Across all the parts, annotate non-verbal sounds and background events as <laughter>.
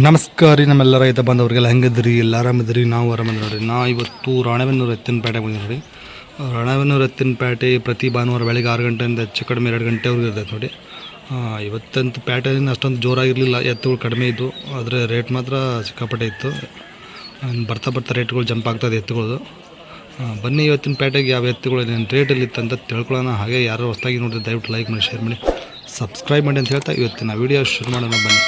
ನಮಸ್ಕಾರ ರೀ ನಮ್ಮೆಲ್ಲ ರೈತ ಬಂದವ್ರಿಗೆಲ್ಲ ಹೆಂಗಿದ್ರಿ ಎಲ್ಲ ಆರಾಮಿದ್ರಿ ನಾವು ಆರಾಮಿದ್ರಿ ನೋಡ್ರಿ. ನಾ ಇವತ್ತು ರಾಣೆಬೆನ್ನೂರು ಎತ್ತಿನಪೇಟೆಗೆ ಬಂದಿದ್ದೀನಿ ನೋಡಿ ರಾಣೆಬೆನ್ನೂರು ಎತ್ತಿನಪೇಟೆ ಪ್ರತಿ ಭಾನುವಾರ ಬೆಳಗ್ಗೆ ಆರು ಗಂಟೆಯಿಂದ ಹೆಚ್ಚು ಕಡಿಮೆ ಎರಡು ಗಂಟೆವರೆಗೂ ಇರ್ತೈತೆ ನೋಡಿ ಇವತ್ತಂತ ಪೇಟೆಯಿಂದ ಅಷ್ಟೊಂದು ಜೋರಾಗಿರಲಿಲ್ಲ. ಎತ್ತುಗಳು ಕಡಿಮೆ ಇದ್ದು ಆದರೆ ರೇಟ್ ಮಾತ್ರ ಸಿಕ್ಕಾಪಟ್ಟೆ ಇತ್ತು. ಬರ್ತಾ ಬರ್ತಾ ರೇಟ್ಗಳು ಜಂಪ್ ಆಗ್ತದೆ ಎತ್ತುಗಳದು. ಬನ್ನಿ ಇವತ್ತಿನ ಪೇಟೆಗೆ ಯಾವ ಎತ್ತುಗಳು ಏನು ರೇಟಲ್ಲಿ ಇತ್ತು ಅಂತ ತಿಳ್ಕೊಳ್ಳೋಣ. ಹಾಗೆ ಯಾರು ಹೊಸದಾಗಿ ನೋಡಿದ್ರೆ ದಯವಿಟ್ಟು ಲೈಕ್ ಮಾಡಿ, ಶೇರ್ ಮಾಡಿ, ಸಬ್ಸ್ಕ್ರೈಬ್ ಮಾಡಿ ಅಂತ ಹೇಳ್ತಾ ಇವತ್ತಿನ ವೀಡಿಯೋ ಶುರು ಮಾಡೋಣ ಬನ್ನಿ.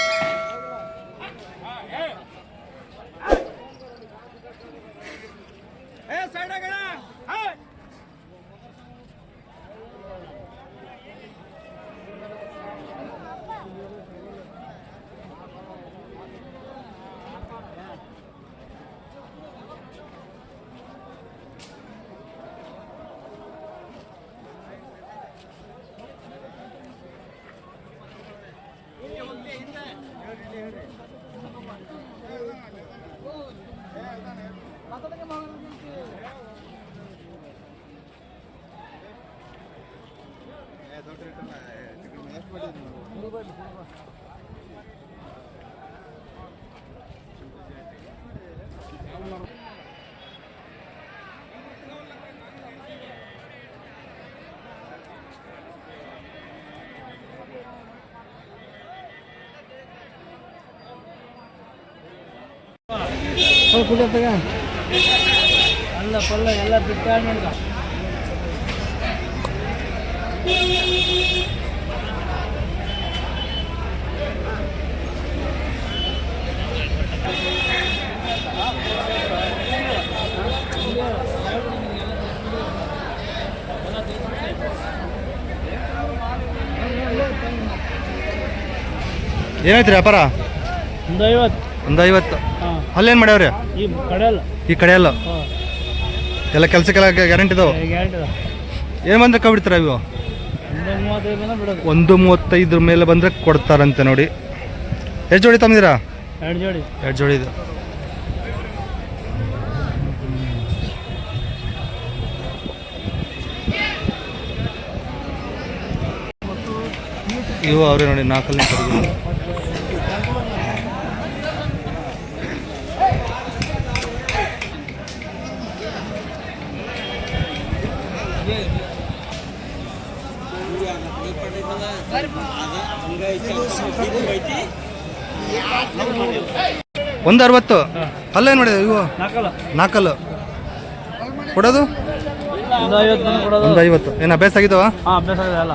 ಅಲ್ಲ ಪಲ್ಲ ಎಲ್ಲ ಬಿಟ್ಟು ನೋಡ್ದ ಏನಾಯ್ತು ರೀ ವ್ಯಾಪಾರ? ಒಂದು ಐವತ್ತು. ಒಂದು ಐವತ್ತು. ಅಲ್ಲೇನು ಮಾಡ್ಯಾವ್ರಿ? ಈ ಕಡೆ ಅಲ್ಲ ಈ ಕಡೆ ಎಲ್ಲ ಹಾಂ. ಎಲ್ಲ ಕೆಲಸಕ್ಕೆಲ್ಲ ಗ್ಯಾರಂಟಿ ಇದಾವೆ? ಗ್ಯಾರಂಟಿ ಅದ ಏನು ಬಂದ್ರೆ ಕಬಿಡ್ತಾರೆ ಇವು? ಒಂದು ಮೂವತ್ತೈದು ಜನ ಬಿಡೋದು. ಒಂದು ಮೂವತ್ತೈದ್ರ ಮೇಲೆ ಬಂದರೆ ಕೊಡ್ತಾರಂತೆ ನೋಡಿ. ಎಷ್ಟು ಜೋಡಿ ತಂದಿರಾ ಎರಡು ಜೋಡಿ. ಎರಡು ಜೋಡಿ ಇದೆ. ಇವು ಅವ್ರೆ ನೋಡಿ ನಾಲ್ಕಲ್ಲಿ ಒಂದು ಅರವತ್ತು ಅಲ್ಲೇನು ಮಾಡಿದೆ? ಇವು? ನಾಲ್ಕಲ್ಲ. ಕೊಡೋದು? ಒಂದು ಐವತ್ತು ಏನು ಅಭ್ಯಾಸ ಆಗಿದಾವ? ಹಾಂ ಅಭ್ಯಾಸ ಆಗಿದೆ ಅಲ್ಲ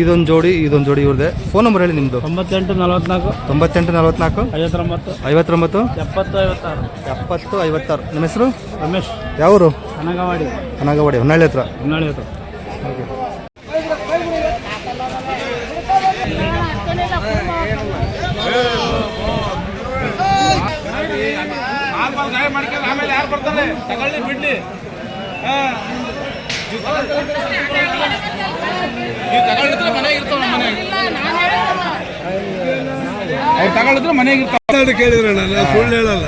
ಇದೊಂದು ಜೋಡಿ ಇದೊಂದು ಜೋಡಿ ಇವ್ರದ್ದೆ. ಫೋನ್ ನಂಬರ್ ಹೇಳಿ ನಿಮ್ಮದು ತೊಂಬತ್ತೆಂಟು ನಲವತ್ನಾಲ್ಕು. ತೊಂಬತ್ತೆಂಟು ನಲ್ವತ್ನಾಲ್ಕು. ಐವತ್ತೊಂಬತ್ತು. ಐವತ್ತೊಂಬತ್ತು. ಎಪ್ಪತ್ತು ಐವತ್ತಾರು. ಎಪ್ಪತ್ತು ಐವತ್ತಾರು. ನಿಮ್ಮ ಹೆಸರು? ರಮೇಶ್. ಯಾವರು? ಅನಗವಾಡಿ. ಅನಗವಾಡಿ ಹೊನ್ನಾಳಿ ಹತ್ರ. ಹೊನ್ನಾಳಿ ಹತ್ರ. ಆಮೇಲೆ ತಗೊಳ್ಳಿ ಬಿಡ್ಲಿ ನೀವು ತಗೊಂಡಿದ್ರೆ ಮನೆಗೆ ಇರ್ತಾವ ನಮ್ಮ ಮನೆಗೆ ಅವ್ರು ತಗೊಂಡಿದ್ರೆ ಮನೆಗೆ ಇರ್ತಾವ. ಕೇಳಿದ್ರಣ್ಣ ನಾನು ಸುಳ್ಳು ಹೇಳಲ್ಲ.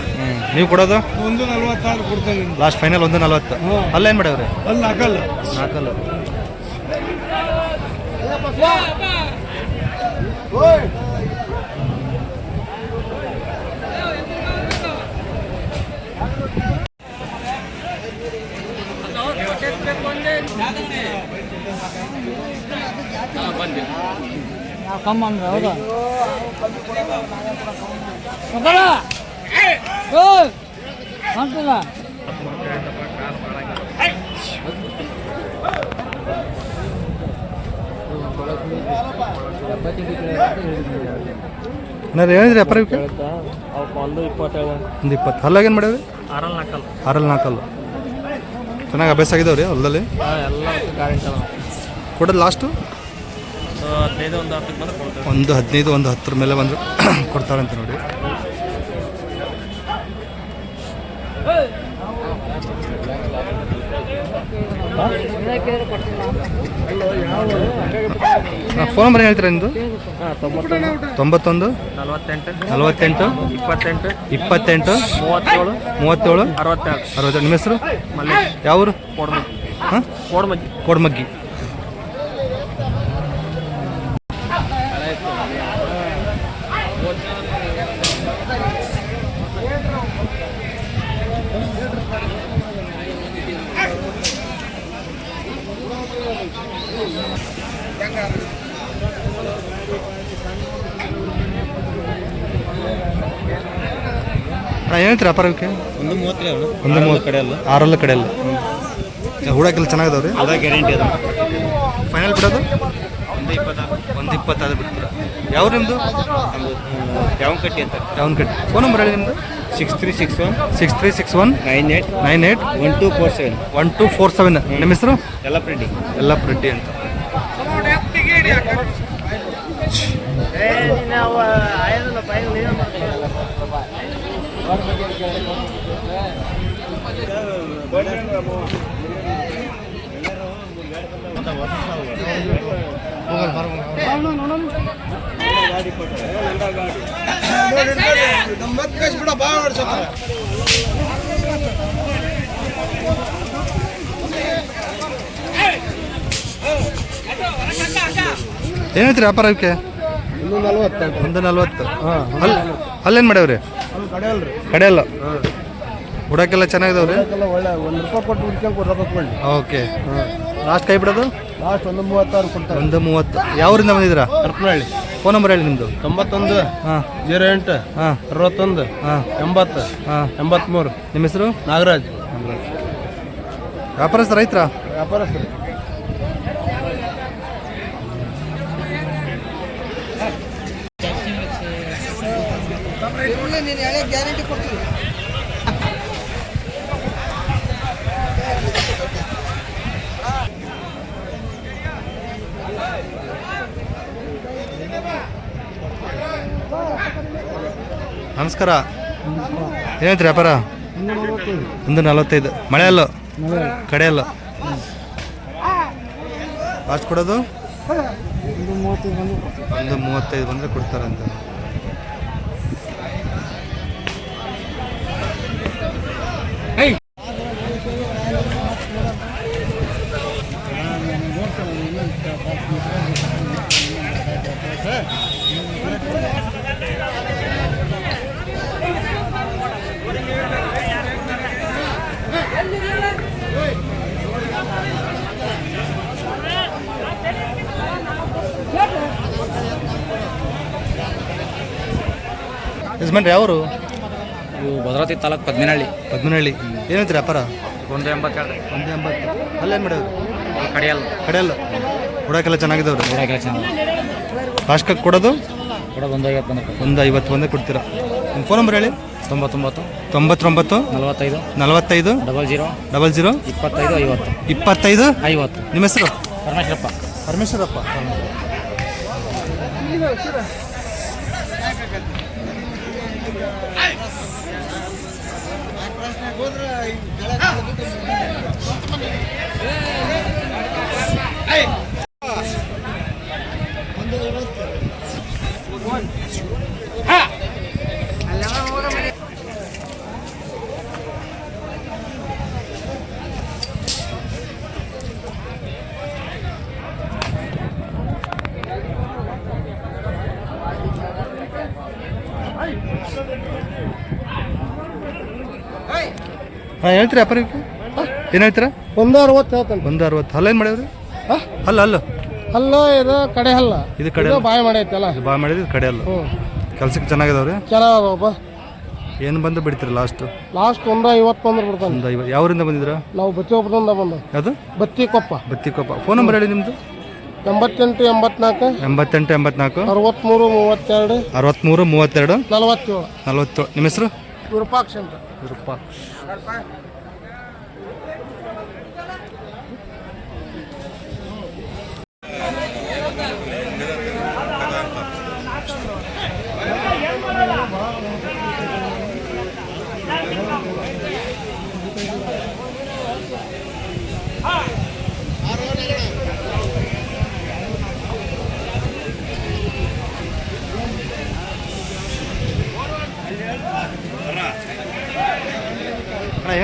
ನೀವು ಕೊಡೋದು? ಒಂದು ನಲ್ವತ್ತಾರು ಕೊಡ್ತೇನೆ ಲಾಸ್ಟ್ ಫೈನಲ್ ಒಂದು ನಲ್ವತ್ತು. ಅಲ್ಲೇನು ಮಾಡ್ಯಾವ್ರಿ ಅಲ್ಲಿ ಹಾಕಲ್ಲ. ನಾಲ್ಕಲ್ಲು ಕಮ್ಮ ಅಂದ್ರೆ ಹೌದಾ? ಹೇಳಿದ್ರಿ ಇವಕ್ಕೆ ಅವಕ್ಕೆ ಒಂದು ಇಪ್ಪತ್ತೇಳು ಒಂದು ಇಪ್ಪತ್ತು. ಹಲ್ಲಾಗೇನು ಮಾಡ್ಯಾವ್ರಿ? ಆರಲ್ಲಿ ನಾಲ್ಕಲ್ಲ ಆರಲ್ಲಿ ನಾಲ್ಕಲ್ಲು ಚೆನ್ನಾಗಿ ಅಭ್ಯಾಸ ಆಗಿದಾವ್ರಿ ಹೊಲದಲ್ಲಿ ಎಲ್ಲ ಕೊಡೋದು ಲಾಸ್ಟು ಹದಿನೈದು ಒಂದು ಹತ್ತಕ್ಕೆ ಬಂದ್ರೆ ಕೊಡ್ತೇವೆ ಒಂದು ಹದಿನೈದು ಒಂದು ಹತ್ತರ ಮೇಲೆ ಬಂದು <clears throat> ಕೊಡ್ತಾರಂತೆ ನೋಡಿ. ಫೋನ್ ನಂಬರ್ ಹೇಳ್ತೀರಾ ನಿಮ್ಮದು ತೊಂಬತ್ತೊಂದು ನಲವತ್ತೆಂಟು ನಲವತ್ತೆಂಟು ಇಪ್ಪತ್ತೆಂಟು ಇಪ್ಪತ್ತೆಂಟು ಮೂವತ್ತೇಳು ಮೂವತ್ತೇಳು ಅರವತ್ತೆರಡು. ಅರವತ್ತೆರಡು. ನಿಮ್ಮ ಹೆಸರು? ಯಾವ ಯಾವರು? ಕೋಡ್ಮಗ್ಗಿ ಹಾಂ? ಕೋಡ್ಮಗ್ಗಿ ಕೋಡ್ಮಗ್ಗಿ. ಹೇಳ್ತೀರಿ ವ್ಯಾಪಾರಕ್ಕೆ ಒಂದು ಮೂವತ್ತೇ ಒಂದು ಮೂವತ್ತು. ಕಡೆ ಅಲ್ಲ. ಆರಲ್ಲ ಕಡೆ ಅಲ್ಲ. ಹೂಡಕ್ಕೆಲ್ಲ ಚೆನ್ನಾಗಿದಾವ್ರಿ? ಅದ ಗ್ಯಾರಂಟಿ ಅದ. ಫೈನಲ್ ಬಿಡೋದು? ಒಂದು ಇಪ್ಪತ್ತಾರು. ಒಂದು ಇಪ್ಪತ್ತಾರು ಬಿಡ್ತೀರಾ? ಯಾವ ನಿಮ್ಮದು ಯಾವ ಕಟ್ಟಿ ಅಂತ. ಯಾವನ್ ಕಟ್ಟಿ ಫೋನ್ ನಂಬರ್ ಹೇಳಿ ನಿಮ್ಮದು six three six one. Six three six one. Nine eight. Nine eight one two four seven. One two four seven. ನಿಮ್ಮ ಹೆಸರು? ಎಲ್ಲ ಪ್ರಿಂಟಿ ಎಲ್ಲ ರೆಡ್ಡಿ ಅಂತ ಏನು ವ್ಯಾಪಾರ ವ್ಯಾಪಾರಕ್ಕೆ ಒಂದು ನಲ್ವತ್ತು. ಹಾಂ ಅಲ್ಲಿ ಅಲ್ಲೇನು ಮಾಡ್ಯಾವ್ರಿ ಕಡೆ ಅಲ್ರಿ ಒಂದು ಅಲ್ಲ ಕೊಟ್ಟು ಚೆನ್ನಾಗಿದಾವ್ರಿ ಓಕೆ. ಒಳ್ಳೆ ಲಾಸ್ಟ್ ಕೈ ಬಿಡೋದು? ಲಾಸ್ಟ್ ಒಂದು ಮೂವತ್ತಾರು ಕೊಡ್ತಾರೆ. ಒಂದು ಮೂವತ್ತು. ಯಾವ್ರಿಂದ ಬಂದಿದ್ದೀರಾ? ಹರಪನಹಳ್ಳಿ ಫೋನ್ ನಂಬರ್ ಹೇಳಿ ನಿಮ್ಮದು ತೊಂಬತ್ತೊಂದು ಹಾಂ. ಜೀರೋ ಎಂಟು ಹಾಂ. ಅರವತ್ತೊಂದು ಹಾಂ. ಎಂಬತ್ತು ಹಾಂ. ಎಂಬತ್ತ್ಮೂರು ನಿಮ್ಮ ಹೆಸರು? ನಾಗರಾಜ್. ವ್ಯಾಪಾರಸ್ಥ ರೈತರ? ವ್ಯಾಪಾರಸ್ಥರು. ನಮಸ್ಕಾರ. ಏನೈತ್ರಿ ವ್ಯಾಪಾರ? ಒಂದು ನಲವತ್ತೈದು. ಮಳೆ ಅಲ್ಲ? ಕಡೆ ಲಾಸ್ಟ್ ಕೊಡೋದು? ಒಂದು ಮೂವತ್ತೈದು ಬಂದರೆ ಕೊಡ್ತಾರಂತ. ಯಜಮಾನ್ರಿ ಯಾವರು? ಇವು ಭದ್ರಾವತಿ ತಾಲೂಕು ಪದ್ಮಿನಹಳ್ಳಿ. ಪದ್ಮನಹಳ್ಳಿ. ಏನೈತ್ರಿ ವ್ಯಾಪಾರ? ಒಂದು ಎಂಬತ್ತೆರಡು ಒಂದು ಎಂಬತ್ತು. ಅಲ್ಲೇನು ಮಾಡೋದು? ಕಡಿಯಲ್ಲ. ಕಡೆಯಲ್ಲ. ಹುಡಾಕೆಲ್ಲ ಚೆನ್ನಾಗಿದಾವ್ರಿ? ಗಿಡ ಚೆನ್ನಾಗಿ ಲಾಸ್ಟ್ ಕೊಡೋದು? ಕೂಡ ಒಂದು ಐವತ್ತು ಬಂದ ಒಂದು ಐವತ್ತು ಒಂದೇ ಕೊಡ್ತೀರಾ? ನಿಮ್ಮ ಫೋನ್ ನಂಬರ್ ಹೇಳಿ. ತೊಂಬತ್ತೊಂಬತ್ತು. ತೊಂಬತ್ತೊಂಬತ್ತು. ನಲವತ್ತೈದು. ನಲವತ್ತೈದು. Double zero. Double zero. ಇಪ್ಪತ್ತೈದು ಐವತ್ತು. ಇಪ್ಪತ್ತೈದು. ಐವತ್ತು. ನಿಮ್ಮ ಹೆಸರು? ಪರಮೇಶ್ವರಪ್ಪ. ಪರಮೇಶ್ವರಪ್ಪ. ಹೋದ್ರೆ ಹಾಂ ಹೇಳ್ತೀರಿ ವ್ಯಾಪಾರಕ್ಕೆ ಏನು ಹೇಳ್ತೀರಾ? ಒಂದು ಅರವತ್ತು ಹೇಳ್ತಾನೆ. ಒಂದು ಅರವತ್ತು ಮಾಡಿದ್ರಿ? ಮಾಡ್ಯಾವ್ರಿ? ಅಲ್ಲ ಅಲ್ಲ. ಅಲ್ಲ ಇದು ಕಡೆ ಅಲ್ಲ ಇದು ಕಡೆ ಬಾಯ್ ಬಾಯಿ ಮಾಡೈತಲ್ಲ. ಇದು ಭಾಳ ಮಾಡಿದ್ರೆ ಕಡೆ ಅಲ್ಲ ಹ್ಞೂ ಕೆಲ್ಸಕ್ಕೆ ಚೆನ್ನಾಗಿದಾವ್ರಿ? ಚೆನ್ನಾಗದಪ್ಪ ಏನು ಬಂದು ಬಿಡ್ತೀರಿ ಲಾಸ್ಟ್ ಲಾಸ್ಟ್ ಒಂದ ಐವತ್ತು ಬಂದ್ರೆ ಬಿಡ್ತಾನೆ. ಒಂದು ಐವತ್ತು ಯಾವರಿಂದ ಬಂದಿದ್ರ ನಾವು ಬತ್ತಿ ಒಬ್ಬದಿಂದ ಬಂದು ಅದು ಬತ್ತಿ ಕೊಪ್ಪ. ಬತ್ತಿಕೊಪ್ಪ ಫೋನ್ ನಂಬರ್ ಹೇಳಿ ನಿಮ್ಮದು ಎಂಬತ್ತೆಂಟು ಎಂಬತ್ನಾಲ್ಕು. ಎಂಬತ್ತೆಂಟು ಎಂಬತ್ನಾಲ್ಕು. ಅರವತ್ತ್ಮೂರು ಮೂವತ್ತೆರಡು. ಅರವತ್ತ್ಮೂರು ಮೂವತ್ತೆರಡು. ನಲವತ್ತೇಳು. ನಲವತ್ತೇಳು. ನಿಮ್ಮ ಹೆಸರು? ವಿರೂಪಾಕ್ಷ ಅಂತ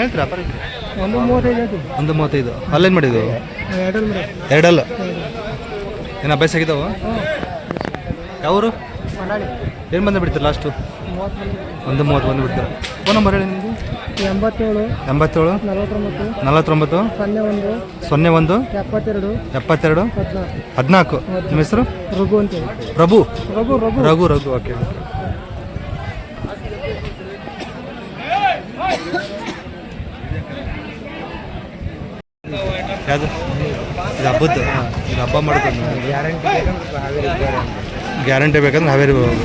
ಹೇಳ್ತೀರಿ? ಒಂದು ಮೂವತ್ತೈದು ಹೇಳ್ತೀವಿ. ಒಂದು ಮೂವತ್ತೈದು. ಅಲ್ಲೇನು ಮಾಡಿದ್ದು? ಎರಡಲ್ಲಿ ಮೇಡಮ್ ಎರಡಲ್ಲ? ಏನು ಅಭ್ಯಾಸ ಆಗಿದ್ದಾವ? ಯಾವರು? ಏನು ಬಂದು ಬಿಡ್ತೀರಾ ಲಾಸ್ಟು ಒಂದು ಮೂವತ್ತು ಬಂದು ಬಿಡ್ತೀರಾ? ಫೋನ್ ನಂಬರ್ ಹೇಳಿ ನಿಮ್ಮದು ಎಂಬತ್ತೇಳು ಎಂಬತ್ತೇಳು ನಲವತ್ತೊಂಬತ್ತು ನಲವತ್ತೊಂಬತ್ತು ಸೊನ್ನೆ ಒಂದು ಸೊನ್ನೆ ಒಂದು ಎಪ್ಪತ್ತೆರಡು ಎಪ್ಪತ್ತೆರಡು ಹದಿನಾಲ್ಕು. ಹದಿನಾಲ್ಕು. ನಿಮ್ಮ ಹೆಸರು? ರಘು ಅಂತ ಪ್ರಭು ರಘು ರಘು. ರಘು ರಘು. ಓಕೆ ಯಾವುದು? ಇದು ಹಬ್ಬದ್ದು? ಇದು ಹಬ್ಬ ಮಾಡ್ಕೊಂಡು ಗ್ಯಾರಂಟಿ ಬೇಕಂದ್ರೆ ಹಾವೇರಿ ಹೋಗೋದು.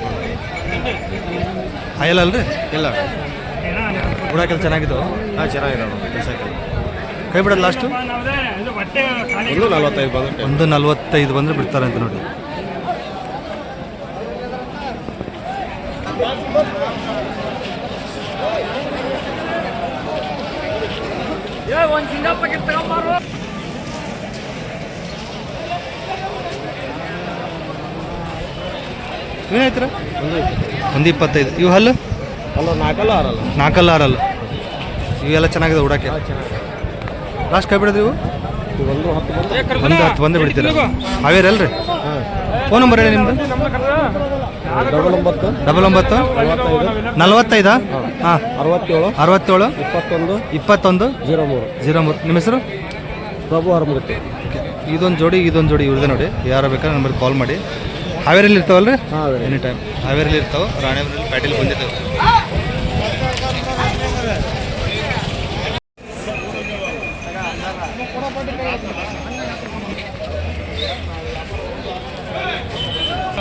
ಆಯಲ್ಲ ಅಲ್ರಿ? ಇಲ್ಲ. ಉಡಾಕೆಲ್ಲ ಚೆನ್ನಾಗಿತ್ತು ಹಾಂ ಚೆನ್ನಾಗಿದೆ ಕೈ ಬಿಡೋದು ಲಾಸ್ಟು ಒಂದು ನಲ್ವತ್ತೈದು ಬಂದು ಒಂದು ನಲ್ವತ್ತೈದು ಬಂದರೆ ಬಿಡ್ತಾರೆ ಅಂತ ನೋಡಿ. ಏನು ಹೇಳ್ತೀರ ಒಂದು ಇಪ್ಪತ್ತೈದು. ಇವು ಹಲ್ಲು? ಅಲ್ಲ ನಾಲ್ಕಲ್ಲ ಆರಲ್ಲ? ನಾಲ್ಕಲ್ಲ ಆರಲ್ಲ. ಇವೆಲ್ಲ ಚೆನ್ನಾಗಿದೆ ಉಡಕ್ಕೆ ಲಾಸ್ಟ್ ಕೈ ಬಿಡೋದು ಇವು? ಒಂದು ಹತ್ತು ಬಂದು. ಒಂದು ಬಿಡ್ತೀರ? ಹಾವೇರಿ ಅಲ್ರಿ? ಫೋನ್ ನಂಬರ್ ಹೇಳಿ ನಿಮ್ದು? ಡಬಲ್ ಒಂಬತ್ತು. ಡಬಲ್ ಒಂಬತ್ತು. ನಲವತ್ತೈದಾ. ಹಾಂ. ಅರವತ್ತೇಳು. ಅರವತ್ತೇಳು. ಇಪ್ಪತ್ತೊಂದು. ಇಪ್ಪತ್ತೊಂದು. ಜೀರೋ ಮೂರು. ಜೀರೋ ಮೂರು. ನಿಮ್ಮ ಹೆಸರು? ಪ್ರಭು ಹರಮುಗಟ್ಟಿ ಇದೊಂದು ಜೋಡಿ ಇದೊಂದು ಜೋಡಿ ಇವ್ರದೇ ನೋಡಿ. ಯಾರು ಬೇಕಾದ್ರೆ ನಂಬರ್ ಕಾಲ್ ಮಾಡಿ. ಹಾವೇರಿಯಲ್ಲಿ ಇರ್ತಾವಲ್ರಿ ಹಾಂ ಎನಿ ಟೈಮ್ ಹಾವೇರಿಯಲ್ಲಿ ಇರ್ತಾವೆ ರಾಣೆಬೆನ್ನೂರು ಪ್ಯಾಟಿಲ್ ಬಂದಿದ್ದಾವೆ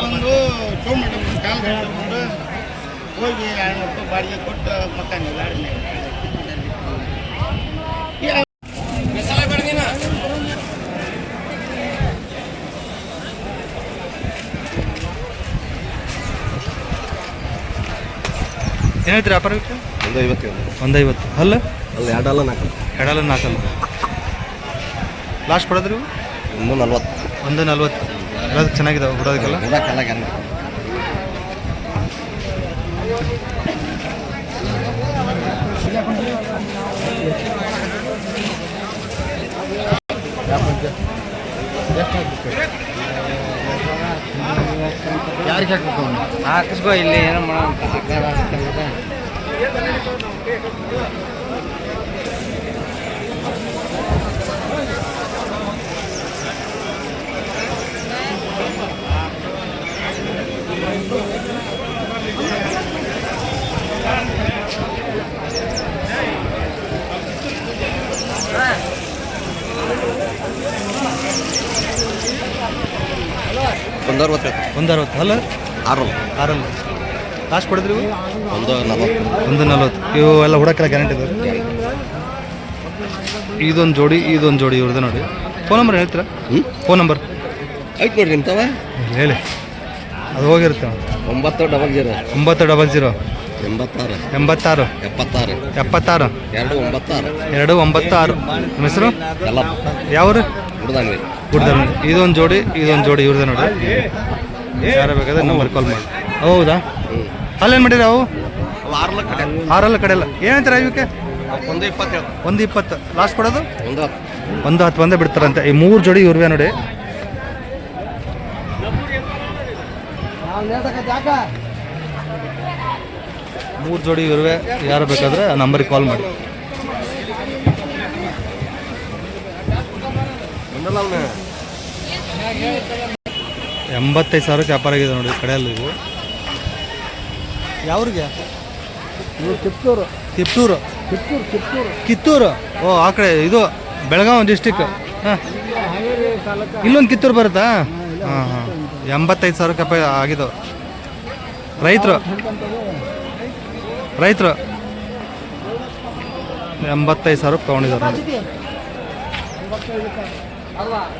ಒಂದು ಸೋಮಣ್ಣ ಕಾಲು ಹೋಗಿ ಬಾಡಿಗೆ ಕೊಟ್ಟು ಮಕ್ಕಂದು ಗಾಡಿ ಏನು ಹೇಳ್ತೀರಿ ವ್ಯಾಪಾರ? ಒಂದು ಐವತ್ತೇಳು ಒಂದು ಐವತ್ತು ಅಲ್ಲ ಅಲ್ಲ ಎರಡಲ್ಲ ನಾಲ್ಕು ಎರಡಲ್ಲ ನಾಲ್ಕಲ್ಲ. ಲಾಸ್ಟ್ ಕೊಡೋದ್ರಿ? ಒಂದು ನಲ್ವತ್ತು. ಒಂದು ನಲ್ವತ್ತು. ಎಲ್ಲದಕ್ಕೆ ಚೆನ್ನಾಗಿದಾವೆ ಬಿಡೋದಕ್ಕೆಲ್ಲ? ಯಾರಿಗೆ ಹಾಕ್ಬೇಕು ಹಾಕಿಸ್ಕೋ ಇಲ್ಲಿ ಏನೋ ಮಾಡೋ ಒಂದು ಅರವತ್ತು ಒಂದು ಅರವತ್ತು ಅಲ್ಲ? ಆರು ಆರಲ್ಲ. ಲಾಸ್ಟ್ ಕೊಡಿದ್ರಿ ಇವು? ಒಂದು ನಲವತ್ತು. ಒಂದು ನಲ್ವತ್ತು. ಇವು ಎಲ್ಲ ಹುಡಕ್ಕೆಲ್ಲ ಗ್ಯಾರಂಟಿ ಇದೆ ಇದೊಂದು ಜೋಡಿ ಇದೊಂದು ಜೋಡಿ ಇವ್ರದ್ದು ನೋಡಿ. ಫೋನ್ ನಂಬರ್ ಹೇಳ್ತೀರಾ? ಹ್ಞೂ ಫೋನ್ ನಂಬರ್ ಐತೆ ನೋಡ್ರಿ ಹೇಳಿ. ಅದು ಹೋಗಿರುತ್ತೆ. ಒಂಬತ್ತು ಡಬಲ್ ಜೀರೋ. ಒಂಬತ್ತು ಡಬಲ್ ಜೀರೋ. ಎಂಬತ್ತಾರು. ಎಂಬತ್ತಾರು. ಎಪ್ಪತ್ತಾರು. ಎಪ್ಪತ್ತಾರು. ಎರಡು ಒಂಬತ್ತಾರು. ಎರಡು ಒಂಬತ್ತು ಆರು ನಿಮ್ಮ ಹೆಸರು? ಎಲ್ಲ ಯಾವ್ರು? ಇದೊಂದು ಜೋಡಿ ಇದೊಂದು ಜೋಡಿ ಇವ್ರದ್ದು ನೋಡಿ. ಯಾರ ಬೇಕಾದ್ರೆ ನಂಬರ್ ಕಾಲ್ ಮಾಡಿ. ಹೌದಾ? ಅಲ್ಲೇನು ಮಾಡಿರಿ ಅವು? ಆರಲ್ಲ ಕಡೆ ಅಲ್ಲ. ಏನಂತಾರೆ ಇವಕ್ಕೆ ಒಂದು ಇಪ್ಪತ್ತು ಒಂದು ಇಪ್ಪತ್ತು. ಲಾಸ್ಟ್ ಕೊಡೋದು? ಒಂದು ಹತ್ತು. ಒಂದೇ ಬಂದೇ ಬಿಡ್ತಾರಂತೆ. ಈ ಮೂರು ಜೋಡಿ ಇವ್ರವೇ ನೋಡಿ. ಮೂರು ಜೋಡಿ ಇರುವೆ ಯಾರು ಬೇಕಾದ್ರೆ ಆ ನಂಬರಿಗೆ ಕಾಲ್ ಮಾಡಿ. ಎಂಬತ್ತೈದು ಸಾವಿರ ವ್ಯಾಪಾರ ಆಗಿದೆ ನೋಡಿ ಕಡೆಯಲ್ಲಿ ಇವು ಯಾವ್ರಿಗೆ? ಕಿತ್ತೂರು. ತಿಪ್ಟೂರು ಕಿತ್ತೂರು ಕಿತ್ತೂರು. ಕಿತ್ತೂರು? ಓ ಆ ಕಡೆ ಇದು ಬೆಳಗಾವಿ ಡಿಸ್ಟಿಕ್ ಹಾಂ. ಇಲ್ಲೊಂದು ಕಿತ್ತೂರು ಬರುತ್ತಾ? ಹಾಂ ಹಾಂ. ಎಂಬತ್ತೈದು ಸಾವಿರ ರೂಪಾಯಿ ಆಗಿದ್ದು. ರೈತರು? ರೈತರು? ಎಂಬತ್ತೈದು ಸಾವಿರ ತೊಗೊಂಡಿದ್ದಾರೆ ನೋಡಿ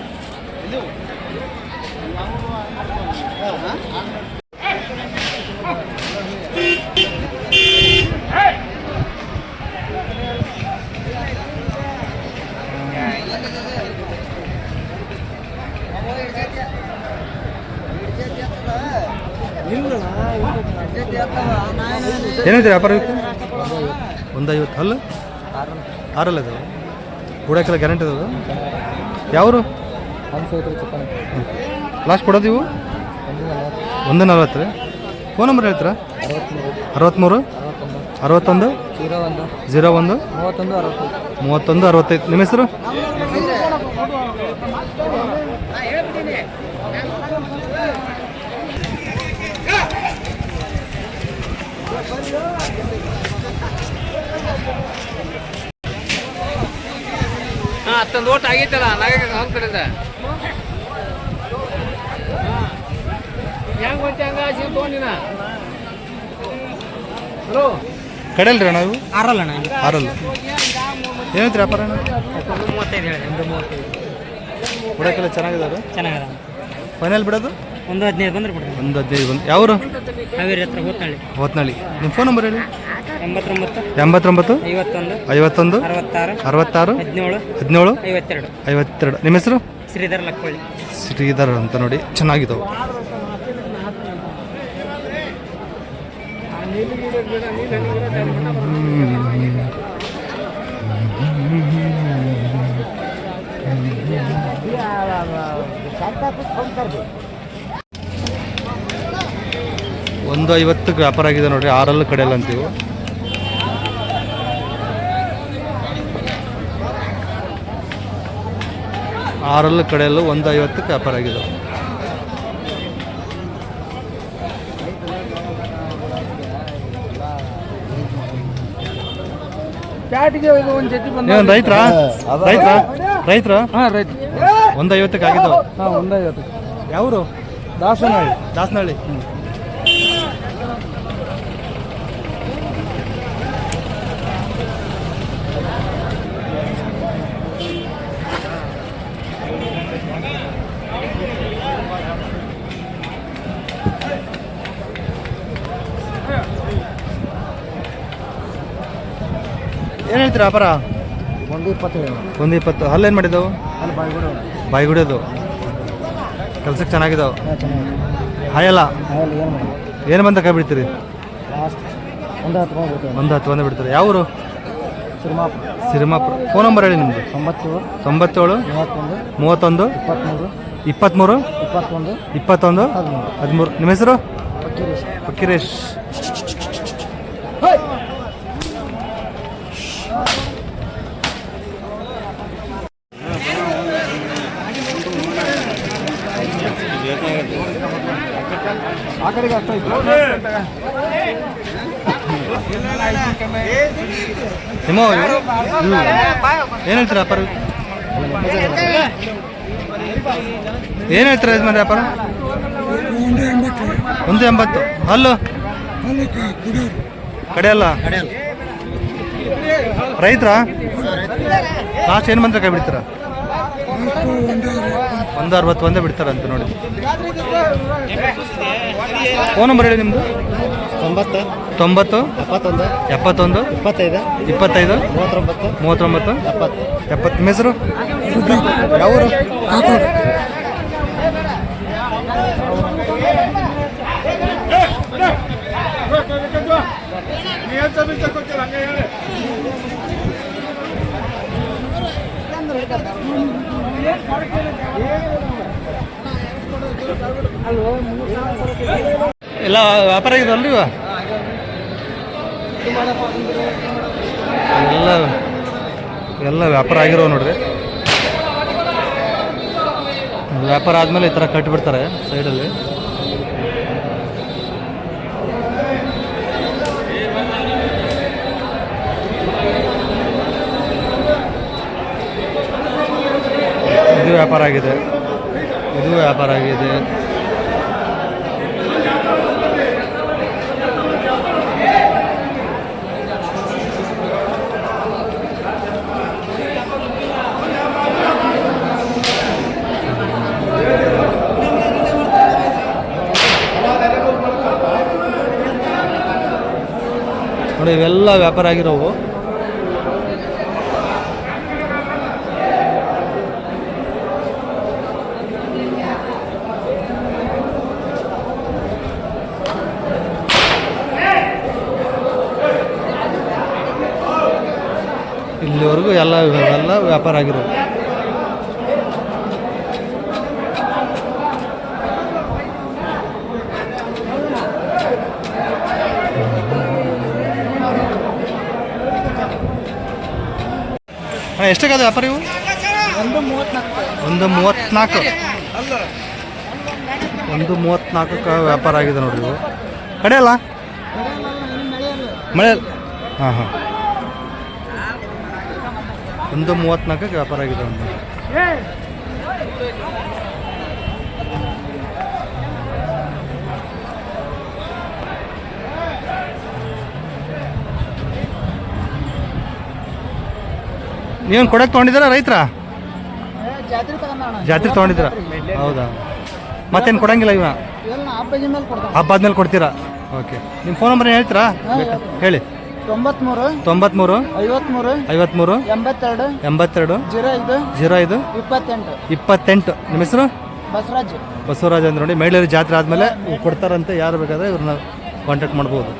ಏನೈತೆ ವ್ಯಾಪಾರ ಇವಕ್ಕೆ ಒಂದು ಐವತ್ತು ಅಲ್ಲ ಆರಲ್ಲ ಇದು ಕೊಡೋಕ್ಕೆಲ್ಲ ಗ್ಯಾರಂಟಿ ಅದ ಯಾವರು? ಲಾಸ್ಟ್ ಕೊಡೋದು ಇವು? ಒಂದು ನಲ್ವತ್ತು ರೀ. ಫೋನ್ ನಂಬರ್ ಹೇಳ್ತೀರಾ? ಅರವತ್ತ್ಮೂರು ಅರವತ್ತೊಂದು. ಜೀರೋ ಒಂದು. ಮೂವತ್ತೊಂದು ಅರವತ್ತೈದು. ನಿಮ್ಮ ಹೆಸರು? ಹತ್ತೊಂದು ಓಟ್ ಆಗೈತಲ್ಲ ನಾಗ ಕಡೆ ಕಡೆದ ಹೆಂಗ್ ಬಂತೆ ಹಂಗ ಸಿಗ್ ತೊಗೊಂಡಿನ ಹಲೋ? ಕಡೆಯಲ್ರಿ ಅಣ್ಣ ಇವು ಆರಲ್ಲ ಅಣ್ಣ. ಆರಲ್ಲ. ಏನಂತ ವ್ಯಾಪಾರ ಅಣ್ಣ? ಮೂವತ್ತೈದು ಹೇಳಿ ಒಂದು ಮೂವತ್ತೈದು ಕೊಡೋಕ್ಕೆಲ್ಲ ಚೆನ್ನಾಗಿದ್ದಾರೆ ಚೆನ್ನಾಗದ ಫೈನಲ್ ಬಿಡೋದು? ಒಂದು ಹದಿನೈದು ಬಂದ್ರೆ ಬಿಡ್ರಿ. ಒಂದು ಹದಿನೈದು ಬಂದು ಯಾವರು? ಹಾವೇರಿ ಹತ್ರ ಹೋತ್ನಳ್ಳಿ. ಹೋತ್ನಳ್ಳಿ. ನಿಮ್ಮ ಫೋನ್ ನಂಬರ್ ಹೇಳಿ. ಎಂಬತ್ತೊಂಬತ್ತು ಐವತ್ತೊಂದು ಅರವತ್ತಾರು ಹದಿನೇಳು ಐವತ್ತೆರಡು. ನಿಮ್ಮ ಹೆಸರು? ಶ್ರೀಧರ್ ಲಕ್ಕೊಳ್ಳಿ ಶ್ರೀಧರ್ ಅಂತ ನೋಡಿ ಚೆನ್ನಾಗಿದ್ದವು ಒಂದು ಐವತ್ತು ವ್ಯಾಪಾರ ಆಗಿದೆ ನೋಡ್ರಿ ಆರಲ್ಲೂ ಕಡೆಯಲ್ಲ ಅಂತೀವಿ ಆರಲ್ಲೂ ಕಡೆಯಲ್ಲೂ ಒಂದು ಐವತ್ತಕ್ಕೆ ವ್ಯಾಪಾರ ಆಗಿದೆ. ರೈತರ? ರೈತರ? ರೈತರ? ಒಂದು ಐವತ್ತಕ್ಕೆ ಆಗಿದ್ದಾವೆ? ಹಾಂ ಒಂದು ಐವತ್ತು ಯಾವರು? ದಾಸನಹಳ್ಳಿ. ದಾಸನಹಳ್ಳಿ. ಏನು ಹೇಳ್ತೀರಾ ವ್ಯಾಪಾರ? ಒಂದು ಇಪ್ಪತ್ತು ಒಂದು ಇಪ್ಪತ್ತು. ಅಲ್ಲೇನು ಮಾಡಿದ್ದವು? ಅಲ್ಲಿ ಬಾಯ್ಗಳು ಬಾಯಿಗುಡೋದು ಕೆಲ್ಸಕ್ಕೆ ಚೆನ್ನಾಗಿದ್ದಾವೆ. ಹಾಯಲ್ಲ ಏನು ಬಂದ ಕೈ ಬಿಡ್ತೀರಿ? ಒಂದು ಹತ್ತು ಒಂದು ಹತ್ತು ಬಂದು ಬಿಡ್ತೀರಿ. ಯಾವರು ಸಿರಿಮಾಪುರ. ಸಿರಿಮಾಪುರ. ಫೋನ್ ನಂಬರ್ ಹೇಳಿ ನಿಮ್ಮದು ತೊಂಬತ್ತೇಳು. ತೊಂಬತ್ತೇಳು. ಮೂವತ್ತೊಂದು. ಮೂವತ್ತೊಂದು. ಇಪ್ಪತ್ತ್ಮೂರು ಇಪ್ಪತ್ತ್ಮೂರು ಇಪ್ಪತ್ತೊಂದು. ಇಪ್ಪತ್ತೊಂದು. ಹದಿಮೂರು. ಹದಿಮೂರು. ನಿಮ್ಮ ಹೆಸರು? ಫಕೀರೇಶ್ ಫಕೀರೇಶ್ ಆ ಕಡೆಗೆ ಅಷ್ಟು ಐತೆ ನಿಮ್ಮ ಏನು ಹೇಳ್ತೀರಾ ವ್ಯಾಪಾರ ಏನು ಹೇಳ್ತೀರಾ ಯಜಮಾನ್ ಅಪ್ಪ ಒಂದು ಎಂಬತ್ತು ಅಲ್ಲು ಕಡೆಯಲ್ಲ ರೈತರ ಲಾಸ್ಟ್ ಏನು ಬಂದ್ರೆ ಕೈ ಬಿಡ್ತೀರಾ ಒಂದು ಅರವತ್ತು ಒಂದೇ ಬಿಡ್ತಾರಂತ ನೋಡಿ ಫೋನ್ ನಂಬರ್ ಹೇಳಿ ನಿಮ್ದು. ತೊಂಬತ್ತು. ತೊಂಬತ್ತು. ಎಪ್ಪತ್ತೊಂದು. ಎಪ್ಪತ್ತೊಂದು. ಇಪ್ಪತ್ತೈದು. ಇಪ್ಪತ್ತೈದು. ಮೂವತ್ತೊಂಬತ್ತು. ಮೂವತ್ತೊಂಬತ್ತು. ಎಪ್ಪತ್ತು. ಎಪ್ಪತ್ತು. ನಿಮ್ಮ ಹೆಸರು? ಯಾವರು? ಎಲ್ಲ ವ್ಯಾಪಾರ ಆಗಿದಲ್ರಿ ಇವ? ಎಲ್ಲ ಎಲ್ಲ ವ್ಯಾಪಾರ ಆಗಿರೋ ನೋಡ್ರಿ. ವ್ಯಾಪಾರ ಆದಮೇಲೆ ಈ ಥರ ಕಟ್ಟಿಬಿಡ್ತಾರೆ ಸೈಡಲ್ಲಿ. ಇದು ವ್ಯಾಪಾರ ಆಗಿದೆ. ಇದು ವ್ಯಾಪಾರ ಆಗಿದೆ. ನೋಡಿ ಇವೆಲ್ಲ ವ್ಯಾಪಾರ ಆಗಿರೋವು. ಇಲ್ಲಿವರೆಗೂ ಎಲ್ಲ ಎಲ್ಲ ವ್ಯಾಪಾರ ಆಗಿರೋವು. ಎಷ್ಟಾಗದ ವ್ಯಾಪಾರ ಇವು? ಒಂದು ಮೂವತ್ತ್ನಾಲ್ಕು. ಒಂದು ಮೂವತ್ತ್ನಾಲ್ಕು. ಒಂದು ಮೂವತ್ತ್ನಾಲ್ಕಕ್ಕೆ ವ್ಯಾಪಾರ ಆಗಿದೆ ನೋಡಿ ಇವು. ಕಡೆ ಅಲ್ಲ? ಮಳೆ ಹಾಂ ಹಾಂ. ಒಂದು ಮೂವತ್ತ್ನಾಲ್ಕಕ್ಕೆ ವ್ಯಾಪಾರ ಆಗಿದೆ ಒಂದು ನೀವೇನು ಕೊಡಕ್ಕೆ ತೊಗೊಂಡಿದ್ದೀರಾ ರೈತರ? ಜಾತ್ರೆ ತೊಗೊಂಡಿದ್ದೀರಾ? ಹೌದಾ? ಮತ್ತೇನು ಕೊಡಂಗಿಲ್ಲ ಇವ? ಹಬ್ಬ ಆದ್ಮೇಲೆ ಕೊಡ್ತೀರಾ? ಓಕೆ. ನಿಮ್ಮ ಫೋನ್ ನಂಬರ್ ಹೇಳ್ತೀರಾ? ಹೇಳಿ. ತೊಂಬತ್ಮೂರು ತೊಂಬತ್ಮೂರು ಐವತ್ಮೂರು ಐವತ್ಮೂರು ಎಂಬತ್ತೆರಡು ಎಂಬತ್ತೆರಡು ಜೀರೋ ಐದು ಜೀರೋ ಐದು ಇಪ್ಪತ್ತೆಂಟು. ಇಪ್ಪತ್ತೆಂಟು. ನಿಮ್ಮ ಹೆಸರು? ಬಸವರಾಜ್. ಬಸವರಾಜ್ ಅಂದ್ರೆ ನೋಡಿ ಮಹಿಳೆಯರು ಜಾತ್ರೆ ಆದಮೇಲೆ ಕೊಡ್ತಾರಂತೆ ಯಾರು ಬೇಕಾದ್ರೆ ಇವ್ರನ್ನ ಕಾಂಟ್ಯಾಕ್ಟ್ ಮಾಡ್ಬೋದು.